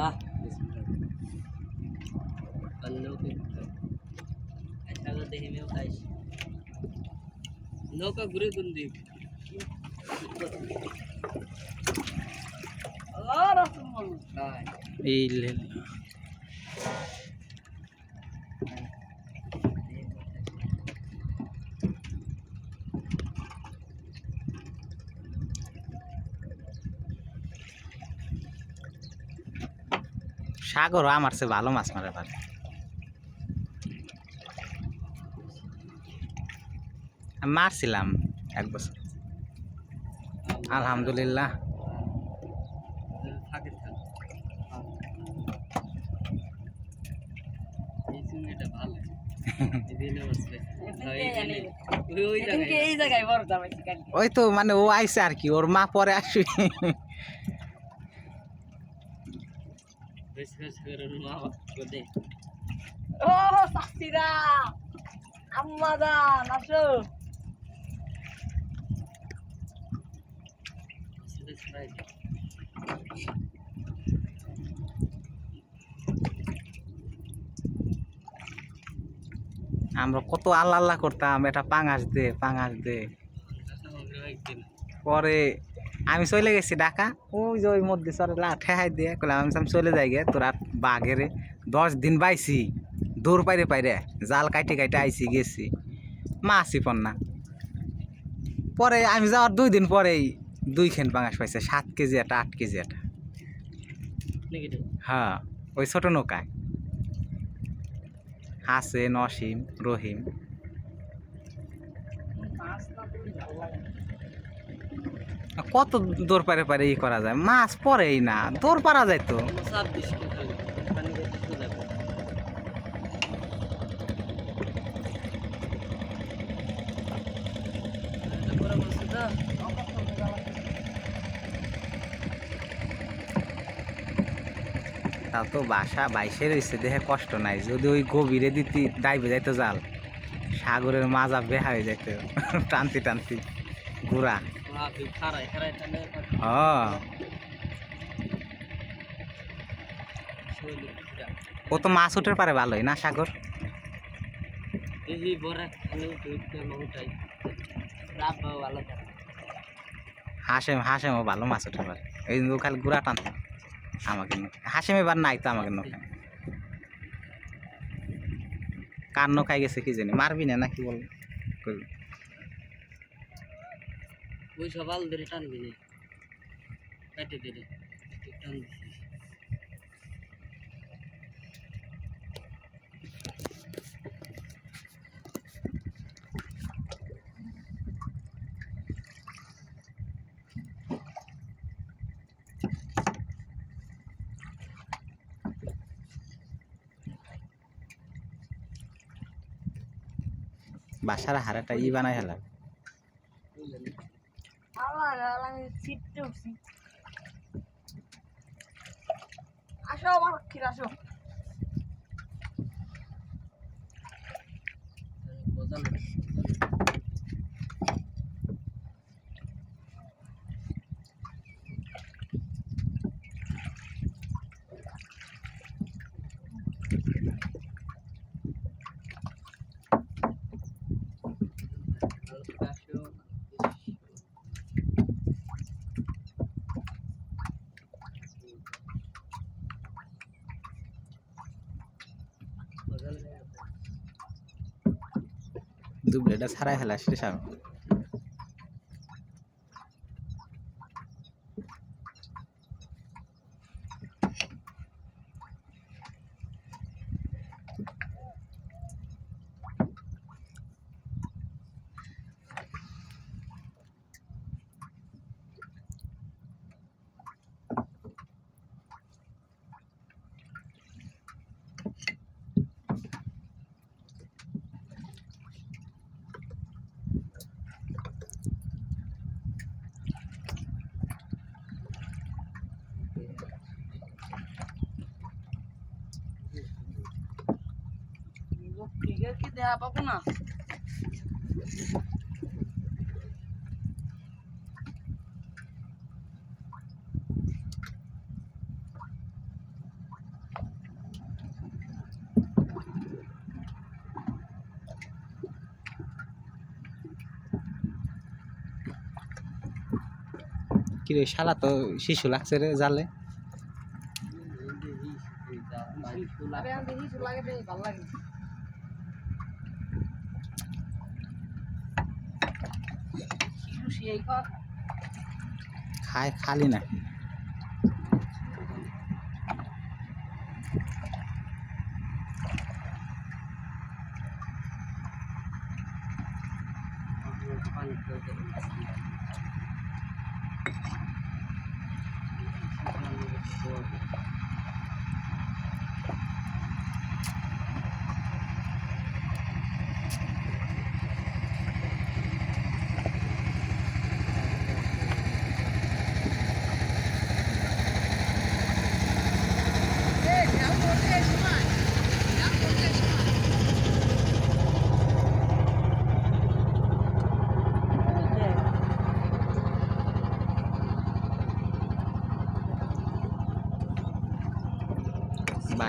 আল্লাহ। আচ্ছা নৌকা ঘুরে কোন দিক আল্লাহ। রাসূল হায় এই লে সাগর আমার সে ভালো মাছ মারে পারে মারছিলাম এক বছর। আলহামদুলিল্লাহ। ভালো ওই তো মানে ও আইসে আর কি ওর মা পরে আসবে বেশ বেশ করে মা বাবা দে আমরা কত আল্লাহ আল্লাহ করতাম এটা পাঙাশ দে পাঙাশ দে। পরে আমি চলে গেছি ঢাকা। ওই যে ওই মধ্যে চলে ঠেহাই দিয়ে কলাম আমি আমি চলে যাই গে তোরা বাঘেরে দশ দিন বাইছি দূর পাইরে পাইরে জাল কাইটে কাইটে আইছি গেছি। মা মাছি পন্না পরে আমি যাওয়ার দুই দিন পরেই দুই খেন পাঙাশ পাইছে সাত কেজি একটা আট কেজি একটা হ্যাঁ ওই ছোট নৌকায়। হাসে নসিম রহিম মাছ না তুমি ভালো লাগে না। কত দৌড় পারে পারে ই করা যায়? মাছ পরেই না দৌড় পারা যায় তো। তো। তা বাসা বাইশে রয়েছে দেখে কষ্ট নাই। যদি ওই গভীরে দিতি ডাইবে যাইতো জাল। সাগরের মাজা বেহা হয়ে যাইতো টানতি টানতি ঘুরা ও তো মাছ উঠে পারে ভালোই না, সাগর? ভালো হাসেম, হাসেমও ভালো মাছ উঠে পারে। এই খালি ঘুরা টান আমাকে হাসেম এবার নাই তো আমাকে নৌকা কার নৌকায় গেছে কি জানি, মারবি না নাকি বল। ওই সবাল ধরে টানবি না কেটে দিলে। তুই টান দিছিস বাসার হারাটা ই বানাই হেলা বুঝলেন? আমার আমি ছিটতে উঠছি। আসো আমার আসো। বোঝান দুবলেটা ছাড়াই ফেলা শেষ হবে ফিগার কি দেখা পাবো না শালা তো শিশু লাগছে রে জালে কথা। খায় খালি নাকি?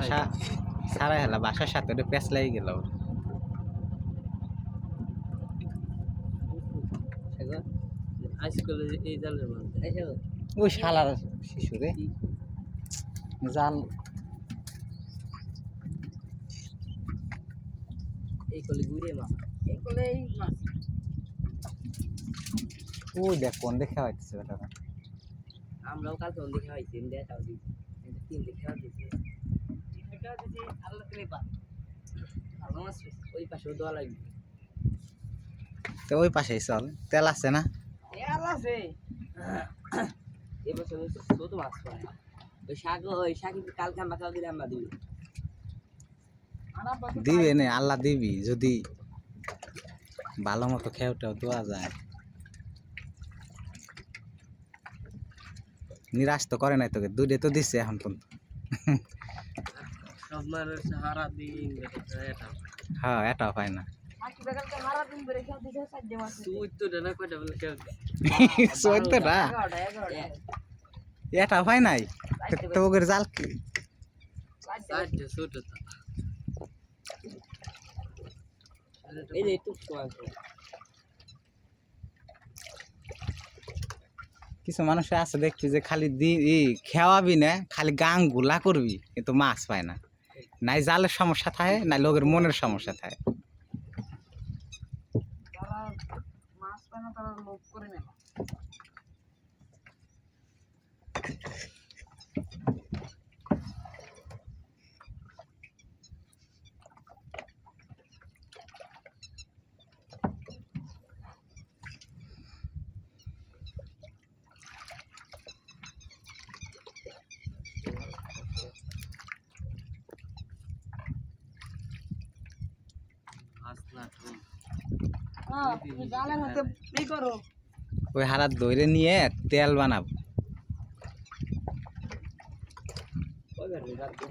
বাসা বাসার সাথে পেঁচ লাগি গেল ওই শালার শিশু রে। জাল। এই দেখ কোন দেখে আমরাও কাল হয়েছি দিচ্ছি তিন দেখে দিচ্ছি এটা দিছি আল্লাহ করে পা ভালো মাছ ওই পাশেও দোয়া লাগবে। তো ওই পাশেই চল তেল আছে না? আল্লাহ আছে। এই বছর ছোট মাছ পায় ওই শাক ওই শাক কালকে আমরা কাল দিলে আমরা দিবি। পাশে দিবে নে আল্লাহ দিবি যদি ভালো মতো খেয়েটাও দেওয়া যায়। নিরাশ তো করে নাই তোকে দুধে তো দিচ্ছে এখন পর্যন্ত। মানুষ সারা দিন এটা হ্যাঁ। এটাও পায় না। এগারোটা এটা হয় নাই? তো জাল কি? কিছু মানুষ আছে দেখবি যে খালি দি খেওয়াবি না খালি গাংগুলা করবি কিন্তু মাছ পায় না। নাই জালের সমস্যা থাকে না লোকের মনের সমস্যা থাকে। করে ওই হারাত দইরে নিয়ে তেল বানাবো ওই বেটা রাখবো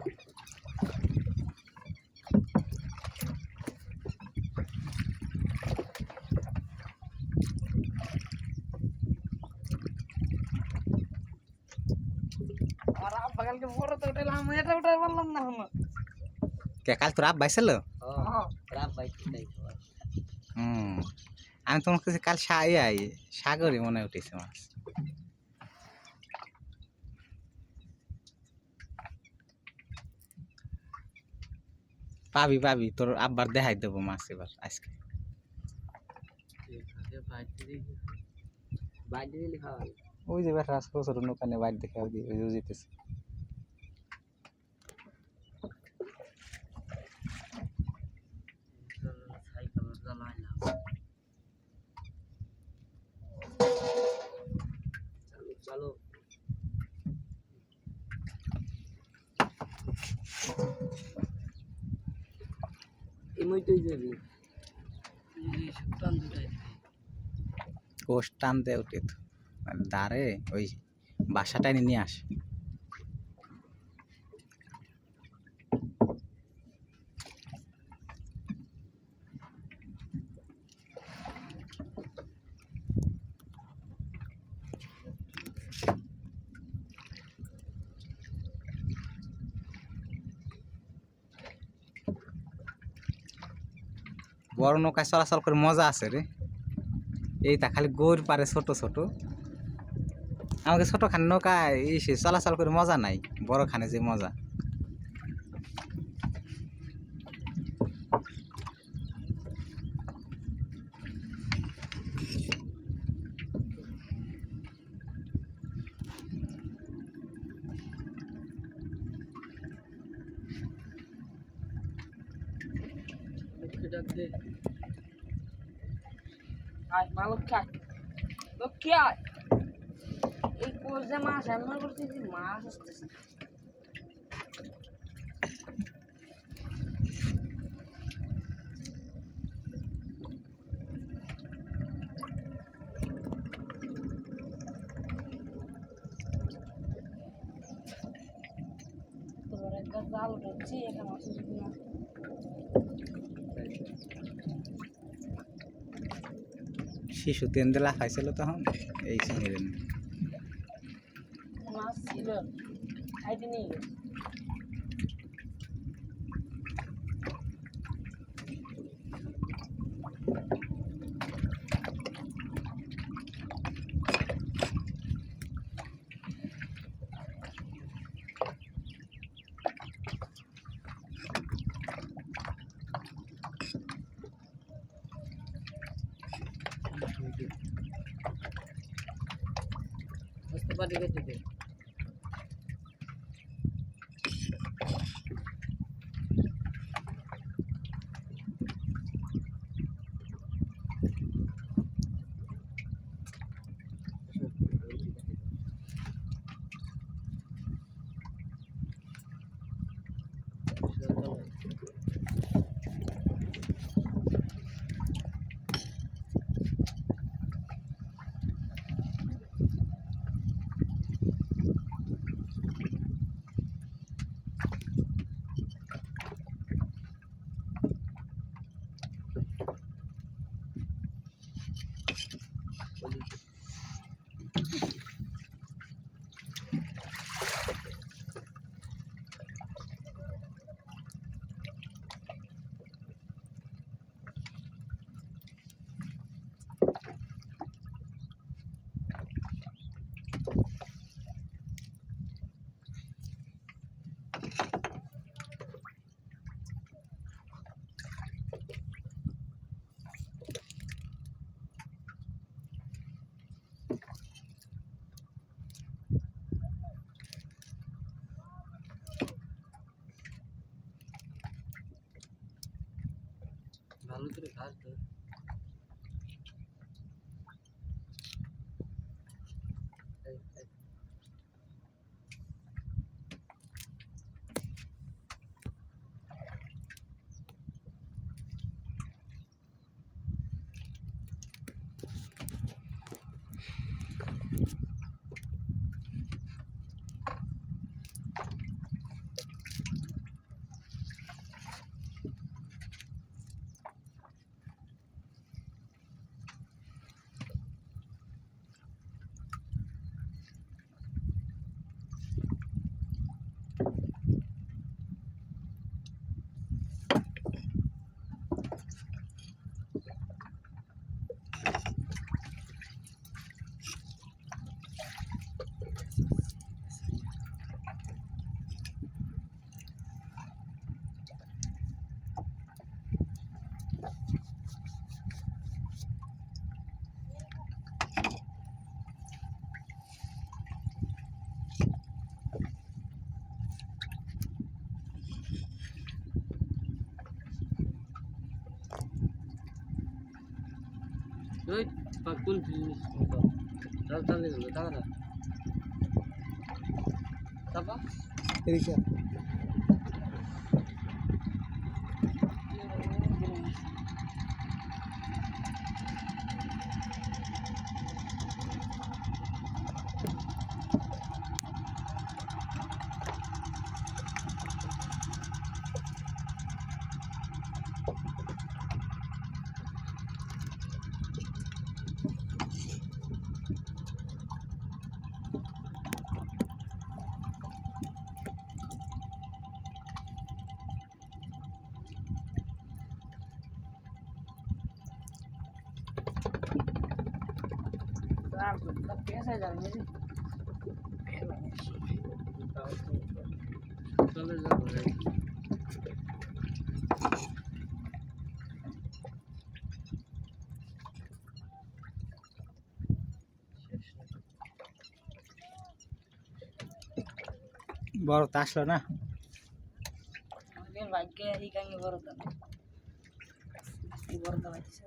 আর আব্বা কালকে বড় তো উঠাইলাম এটা উঠাই পারলাম না এখন কে কাল তোর আপ বাইছিল হ্যাঁ রাব ভাই তাই খাবার হুম। আমি তোমার কাছে কাল সা ইয়াই সাগরে মনে উঠেছে মাছ। পাবি পাবি তোর আব্বার দেখাই দেবো মাছ এবার আজকে। ওই যে বেটা ছোট ছোট নৌকানে বাইর দেখে ওই যেতেছে সাইকেল জ্বালাইলাম চলো চলো যাবি। কোষ টানতে উঠে তো। দাঁড়ে ওই বাসাটাই নিয়ে আসে বড় নৌকায় চলাচল করে মজা আছে রে। এই তা খালি গৌর পারে ছোট ছোট। আমাকে ছোট খানে নৌকায় এসে চলাচল করে মজা নাই বড় খানে যে মজা। আয় এই কোষ যে মাছ করছি যে মাছ আসতেছে জাল করছি এখানে আসে যদি না শিশু দেলা খাইছিল তখন এই চিংড়ি মাছ ছিল খাইতে নিয়ে গেছে বুঝতে পারি কোন দাও দাও তারপর? বড় তো আসলো না। ভাগ্যে এই কাঙ্গে বড় এই বড় আছে